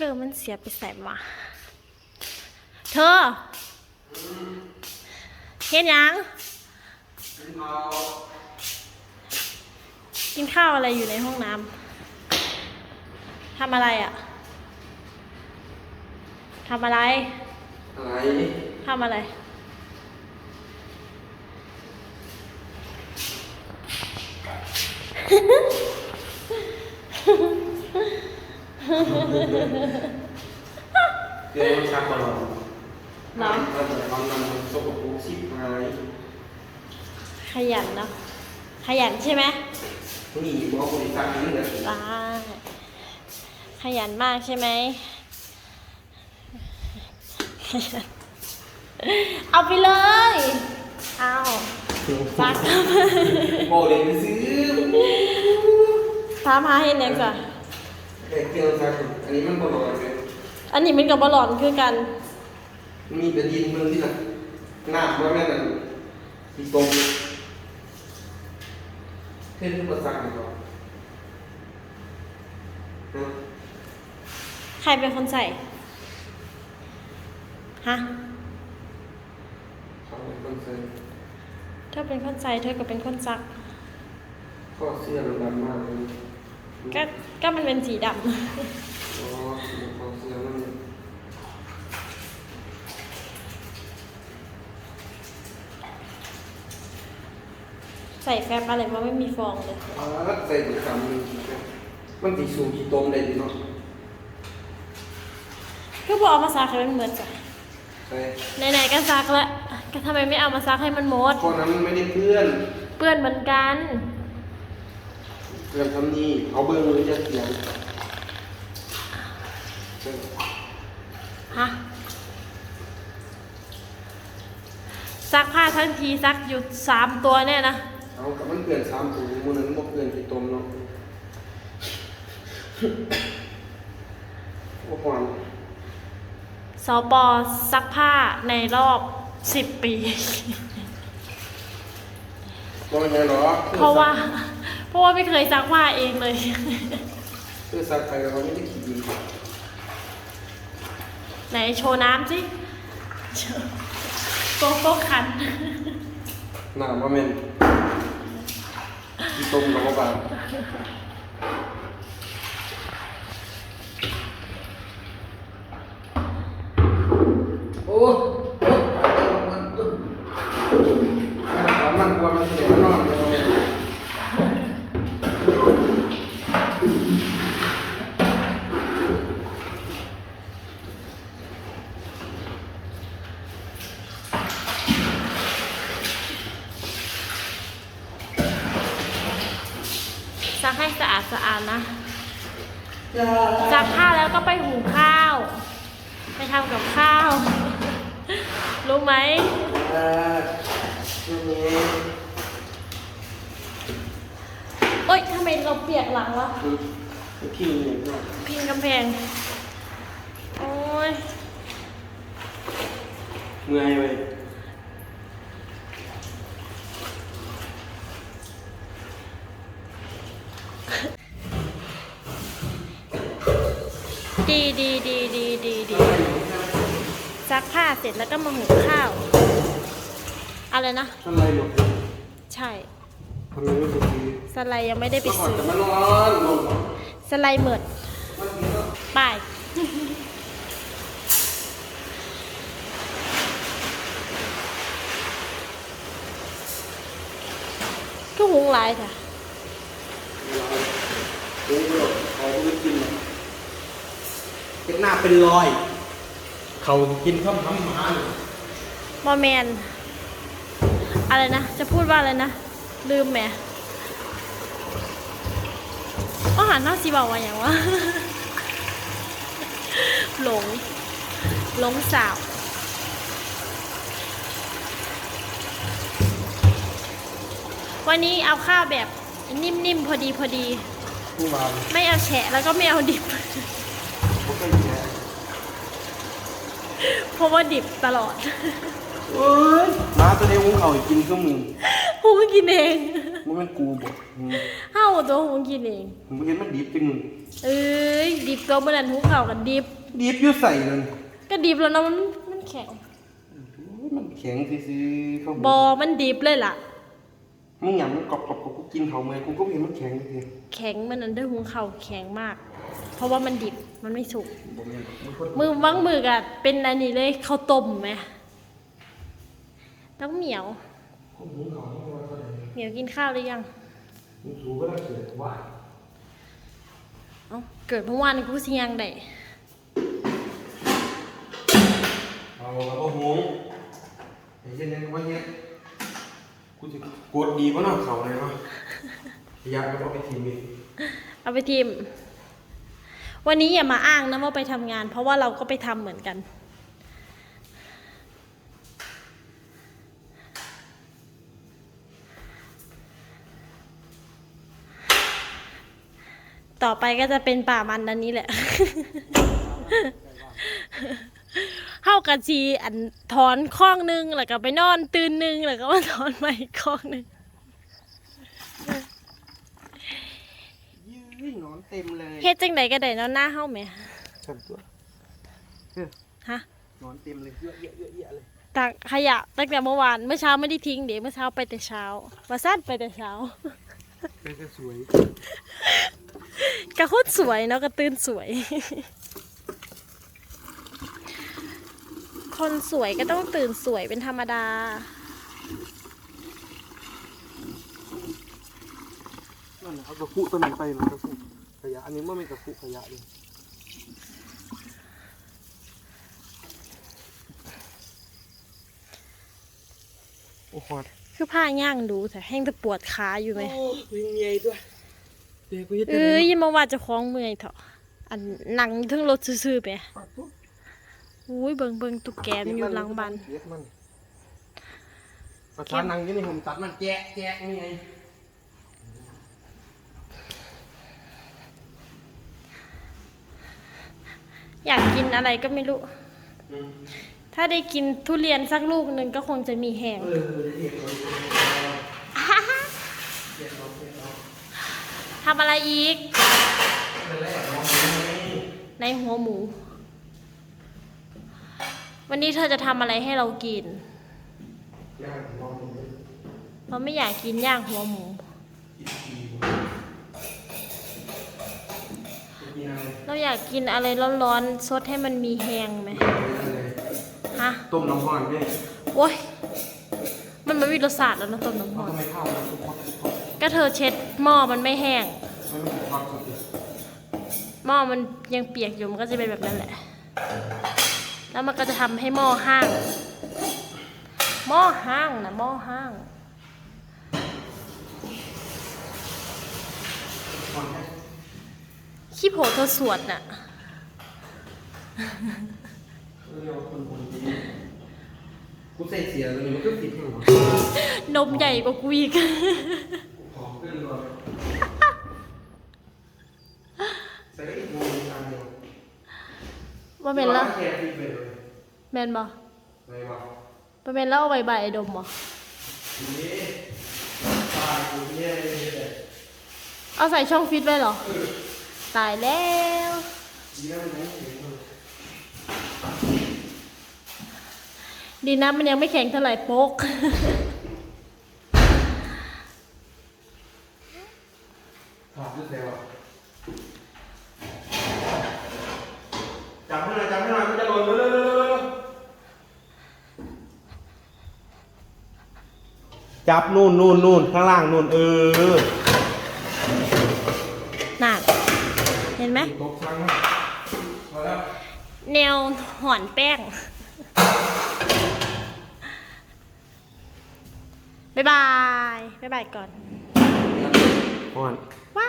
เกิดมันเสียไปใส่มา เธอเห็นยัง กินข้าวอะไรอยู่ในห้องน้ำทำอะไรอะ่ะทำอะไรอะไรทำอะไร เกิดมันชักมาหรอเหรอเราจะทำมันสกปรกชิบหายขยันเนาะขยันใช่ไหมนี่บอกคนที่ซักนี่เลยได้ขยันมากใช่ไหมขยันเอาไปเลย เอาซักโมเดลซื้อถามหาเห็นยังจ้ะ แต่เกี่ยวซักอันนี้มันบ่หลอดเลยอันนี้มันกับบอลลอนคือกันมัน มีแต่ดินเมืองที่น่ะหน้าว่าแม่น่ะที่ตรงเท่ที่มาซักดีกว่าฮะใครเป็นคนใส่ ฮะ เขาเป็นคนใส่เธอเป็นคนใส่ เธอก็เป็นคนซัก ข้อเสื้อมันดำมากเลย ก็ก็มันเป็นสีดอ๋อข้อเสื้อมันำใส่แฟบอะไรมาไม่มีฟองเลย อ่าใส่ถุงดำมันมันตีสูกี่ตมได้ดีเนาะก็บอกเอามาซักให้มันเหมือนจ้ะใส่ไหนๆก็ซักแล้วก็ทำไมไม่เอามาซักให้มันหมดเพราะนั้นมันไม่ได้เพื่อน เปื้อนเหมือนกัน เพื่อนทำนี่เอาเบิ้งเลยจะเสียงฮะซักผ้าทั้งทีซักอยู่สามตัวเนี่ยนะเอากับมันเปลี่ยนสามถุงมันนั้นบ่เปลี่ยนกี่ตมเนาะโอ้โหสปอซักผ้าในรอบสิบปีบ่เป็นไงหรอเพราะว่า เพราะว่าไม่เคยซักผ้าเองเลยเพื่อซักไปแล้วเขาไม่ได้ขี่ดีไหนโชว์น้ำสิโชว์โกโก้คันหน้าว่าแม่นกี่ตมกับบ่บางโอ้มันมันกลัวมันเสียมันนอนเลย ซักให้สะอาดสะอาดนะ ซักผ้าแล้วก็ไปหุงข้าว ไปทำกับข้าว รู้ไหมอ่าทีนี้เอ้ยทำไมเราเปียกหลังวะคือพี่เนี่ยก็พิงกำแพง โอ้ยเมื่อยเว้ย ดีดีดีดีดีดีซักผ้าเสร็จแล้วก็มาหุงข้าว อะไรนะทำไรหมดใช่ทำไมไม่สุดดีสไลด์ยังไม่ได้ไปก็ขอซื้อจะมานอนลงสไลด์เหมิดมันกินก็ไป้ายก็หุงหลายค่ะเวลาโอ้ยเขาไม่กินหรอก เป็นหน้าเป็นรอย เขากินข้าวทำหมาเลยมอแมนอะไรนะ จะพูดว่าอะไรนะ ลืมแหมอาหารน่าซีบอกว่าอย่างวะหลง หลงสาววันนี้เอาข้าวแบบนิ่มๆ พอดีพอดีผู้มาไม่เอาแฉะแล้วก็ไม่เอาดิบ เขาก็แย่เพราะว่าดิบตลอดเอ้ยหมาตัวนี้วุ้งเขาให้กินก็มึงกูก็กินเองมมันเป็นกูบอกเฮาตัวหุงกินเอง ผมเห็นมันดิบจังเอ้ยดิบตัวบ่นั้นหุงข้าวกันดิบ ดิบอยู่ใส่เลยก็ดิบแล้วเนาะมันมันแข็งมันแข็งซื่อๆเขาบอมันดิบเลยล่ะ มึงหยำมันกรอบๆกูกินเขาเมื่อยกูก็เห็นมันแข็งจริงแข็งมันอันเดอร์หุงข้าวแข็งมาก เพราะว่ามันดิบมันไม่สุกๆบ่แม่นมันคนมือวังมือกอะเป็นอันนี้เลยข้าวต้มไหมน้องเหมียวคนหุงเขาไม่ว่าเท่าไหร่เหมียวกินข้าวหรือยังมึงสูก็ต้องเสียว่าเอ้าเกิดเมื่อวานนี้กูสิยังได้เอาแล้วก็หุงไอ้เช่นนี้ก็ว่าเนี้ย กูจะกดดีป่ะเนาะเขาเลยเนาะยากไปเอาไปทีมอีกเอาไปทีม วันนี้อย่ามาอ้างนะว่าไปทำงาน เพราะว่าเราก็ไปทำเหมือนกัน ต่อไปก็จะเป็นป่ามันอันนี้แหละากันจีอันถอนข้องหนึงแล้วก็ไปนอนตื่นหนึงแล้วก็มาถอนใหม่อีกข้องหนึงยื้อนอนเต็มเลยเฮ็ดจังไดก็ได้เนาะหน้าเฮาแหมฉันตัวฮะนอนเต็มเลยเยอะเยอะเยอะเยอะเลยตักขยะตั้งแต่เมื่อวานเมื่อเช้าไม่ได้ทิ้งเดี๋ยวเมื่อเช้าไปแต่เช้ามาสั้นไปแต่เช้าเป็นก็สวยกระโคตรสวยเนาะกระตื้นสวย คนสวยก็ต้องตื่นสวยเป็นธรรมดา นั่นน่ะเอากระพุตัวนั้นไปหน่อยกระพุขยะ อันนี้มันไม่กระพุขยะเลยโอ้โหคือผ้าย่างดูแต่แห้งจะปวดขาอยู่ไหมโอ้ยใหญ่ด้วยเด็กกูยึดเอ้ยอยังมาว่าจะคล้องเมื่อยเถอะอันหนังทั้งรถซื่อๆไป อุ้ยเบิงเบิงตุกแกมนอยู่หลังบ้านเก็บมันประธานนั่งอยู่นี่ผมตัดมันแจ๊ะแจ๊ะนี่ไงอยากกินอะไรก็ไม่รู้อืมถ้าได้กินทุเรียนสักลูกหนึ่งก็คงจะมีแหงเออเด็กเราเด็กเราเด็กเราทำอะไรอีกเป็นไรอะมองอยู่ไหมในหัวหมู วันนี้เธอจะทำอะไรให้เรากิน ย่างมองอยู่ไหมเราไม่อยากกินย่างหัวหมูกินทีกินอะไรเราอยากกินอะไรร้อนๆซดให้มันมีแหงไหมฮะต้มน้ำร้อนเนี่ยโอ้ยมันไม่มีรสชาติแล้วนะต้มน้ำเขาร้อนทำไมข้าวมันทุกคนทุกคนก็เธอเช็ดหม้อมันไม่แห้งมันไม่ถูกความสุดเลยหม้อมันยังเปียกอยู่มันก็จะเป็นแบบนั้นแหละ แล้วมันก็จะทำให้หม้อห้าง หม้อห้างนะหม้อห้างก่อนแค่ขี้โผเธอสวดน่ะเรียกว่าคนคนดีกูใส่เสียตัวนี้มันก็ติดอยู่นมใหญ่กว่ากูอีก ของขึ้นเลยใส่อีกมืออันเดียว ว่าเป็นแล้วแค่ที่เป็นเลยแมนบ่อะไรวะว่าเป็นแล้วเอาใบใบไอ้ดมบ่นี่ตายกูเนี่ยเลยเอาใส่ช่องฟิตไว้เหรอ ตายแล้วดีนะมันไม่เห็นเลยดีนะมันยังไม่แข็งเท่าไหร่โป๊กขาดด้วยแล้วอะจับให้หน่อยจับให้หน่อยมันจะหล่นเร็วเร็วเร็วเร็ว จับนู่นนู่นนู่นข้างล่างนู่นเออน่าเห็นไหมตกชั้นนะพอแล้วแนวหอนแป้ง บ๊ายบาย บ๊ายบายก่อนอ่อนว้า